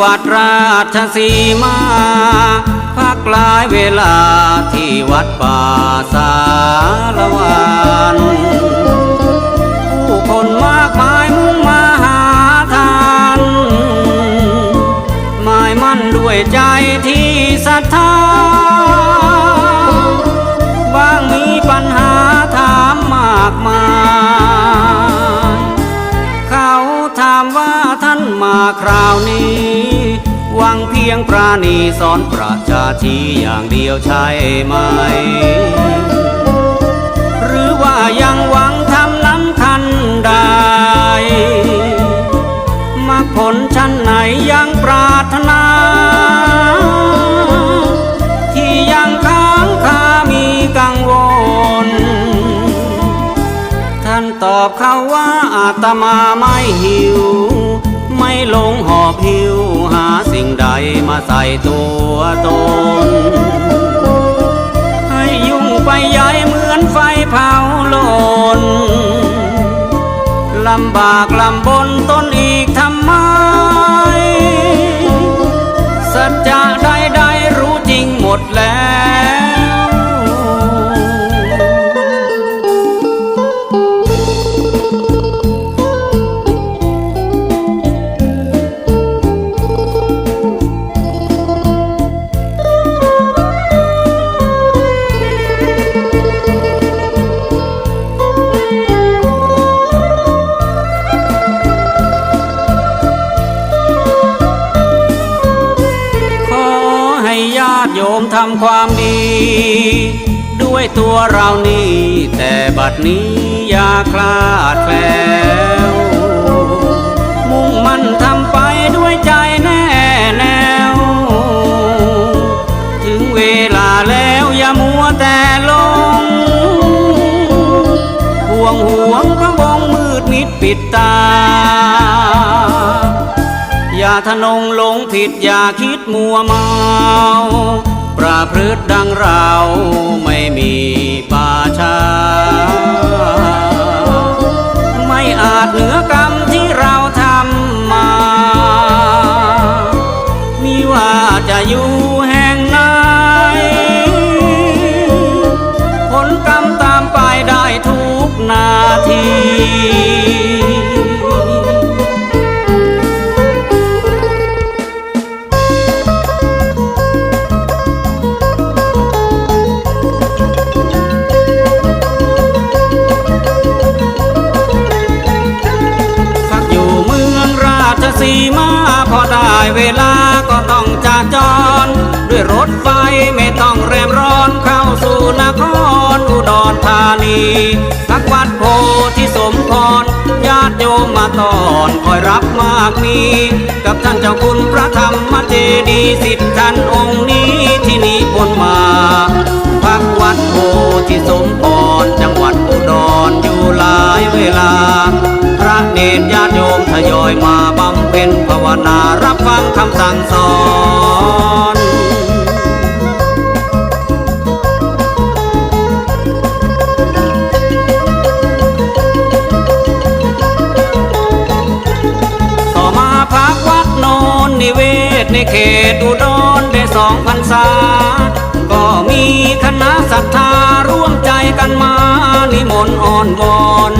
วัดราชสีมาพักหลายเวลาที่วัดป่าสารวันผู้คนมากมายมุ่งมาหาทานหมายมั่นด้วยใจที่ศรัทธาบางมีปัญหาถามมากมาย เขาถามว่า มาคราวนี้ หวังเพียงปราณีสอนประชาชีอย่างเดียวใช่ไหม หรือว่ายังหวังทำน้ำคันได้มาผลชั้นไหนยังปรารถนาที่ยังค้างคามีกังวลท่านตอบเขาว่าอาตมาไม่หิว ไม่ลงหอบหิวหาสิ่งใดมาใส่ตัวตน ให้ยุ่งไปย้ายเหมือนไฟเผาลนลำบากลำบนตนอีกทำไม สัจจะ ติโยมทำความดี ด้วยตัวเรานี่ แต่บัดนี้อย่าคลาดแคล้ว ทะนงหลงผิดอย่าคิดมัวเมา ประพฤติดังเราไม่มีป่าชา ไม่อาจเหนือก ได้เวลาก็ต้องจากจร ด้วยรถไฟไม่ต้องแรมร้อนเข้าสู่นครอุดรธานีพักวัดโพธิสมพรญาติโยมมาตอนคอยรับมากมี กับท่านเจ้าคุณพระธรรมเจดีย์สิทธิ์ท่านองค์นี้ที่นิพนมาพักวัดโพธิสมพร พ็ญภาวนารับฟังคำสั่งสอนต่อมาพักวัดโนนนิเวศในเขตอุดรได้สองพรรษา ก็มีคณะศรัทธาร่วมใจกันมานิมนต์อ่อนวอน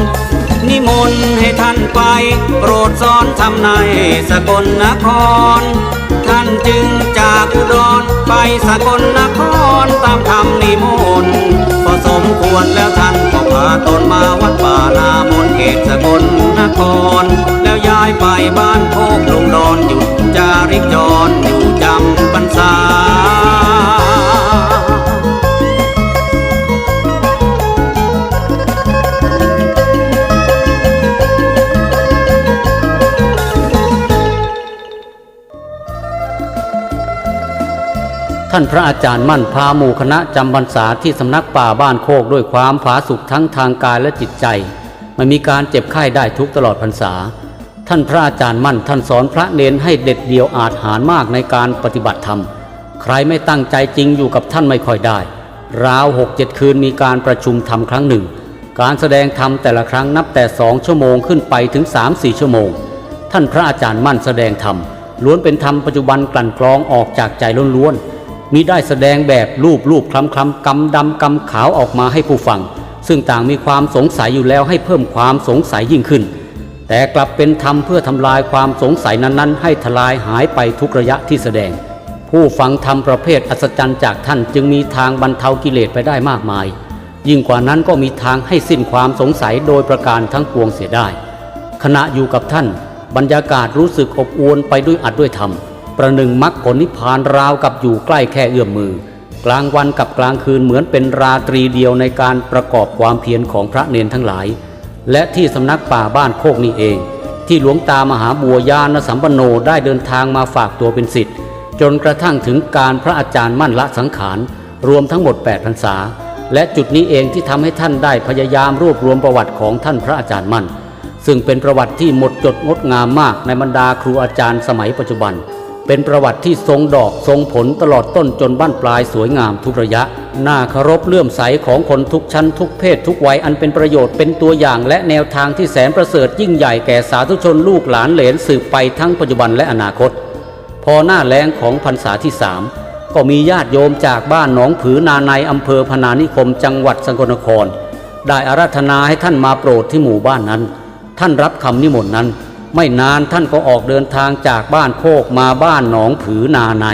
นิมนต์ให้ท่านไป โปรดสอนทำในสกลนคร ท่านจึงจากอุดรไปสกลนครตามคำนิมนต์พอสมควรแล้วท่านก็พาตนมาวัดป่านามนเขตสกลนคร แล้วย้ายไปบ้านโคกลงดอนหยุดจาริกจรอยู่จำพรรษา ท่านพระอาจารย์มั่นพาหมู่คณะจำพรรษาที่สำนักป่าบ้านโคกด้วยความผาสุกทั้งทางกายและจิตใจไม่มีการเจ็บไข้ได้ทุกตลอดพรรษา ท่านพระอาจารย์มั่นท่านสอนพระเนนให้เด็ดเดี่ยวอาจหารมากในการปฏิบัติธรรม ใครไม่ตั้งใจจริงอยู่กับท่านไม่ค่อยได้ ราวหกเจ็ดคืนมีการประชุมธรรมครั้งหนึ่ง การแสดงธรรมแต่ละครั้งนับแต่สองชั่วโมงขึ้นไปถึงสามสี่ชั่วโมง ท่านพระอาจารย์มั่นแสดงธรรมล้วนเป็นธรรมปัจจุบันกลั่นกรองออกจากใจล้วนๆ มิได้แสดงแบบรูปรูปคลำคลำกำดำกำขาวออกมาให้ผู้ฟัง ซึ่งต่างมีความสงสัยอยู่แล้วให้เพิ่มความสงสัยยิ่งขึ้น แต่กลับเป็นธรรมเพื่อทำลายความสงสัยนั้นๆ ให้ทลายหายไปทุกระยะที่แสดง ผู้ฟังธรรมประเภทอัศจรรย์จากท่านจึงมีทางบรรเทากิเลสไปได้มากมาย ยิ่งกว่านั้นก็มีทางให้สิ้นความสงสัยโดยประการทั้งปวงเสียได้ ขณะอยู่กับท่าน บรรยากาศรู้สึกอบอวลไปด้วยอัดด้วยธรรม ประหนึ่งมรรคผลนิพพานราวกับอยู่ใกล้แค่เอื้อมมือ กลางวันกับกลางคืนเหมือนเป็นราตรีเดียวในการประกอบความเพียรของพระเนนทั้งหลาย และที่สำนักป่าบ้านโคกนี่เอง ที่หลวงตามหาบัวยานสัมปโนได้เดินทางมาฝากตัวเป็นศิษย์จนกระทั่งถึงการพระอาจารย์มั่นละสังขาร รวมทั้งหมด8พรรษา และจุดนี้เองที่ทำให้ท่านได้พยายามรวบรวมประวัติของท่านพระอาจารย์มั่น ซึ่งเป็นประวัติที่หมดจดงดงามมากในบรรดาครูอาจารย์สมัยปัจจุบัน เป็นประวัติที่ทรงดอกทรงผลตลอดต้นจนบ้านปลายสวยงามทุกระยะ น่าเคารพเลื่อมใสของคนทุกชั้นทุกเพศทุกวัยอันเป็นประโยชน์เป็นตัวอย่างและแนวทางที่แสนประเสริฐยิ่งใหญ่แก่สาธุชนลูกหลานเหลนสืบไปทั้งปัจจุบันและอนาคต พอหน้าแล้งของพรรษาที่สามก็มีญาติโยมจากบ้านหนองผือนาในอำเภอพนานิคมจังหวัดสกลนคร ได้อาราธนาให้ท่านมาโปรดที่หมู่บ้านนั้น ท่านรับคำนิมนต์นั้น ไม่นานท่านก็ออกเดินทางจากบ้านโคกมาบ้านหนองผือนาใน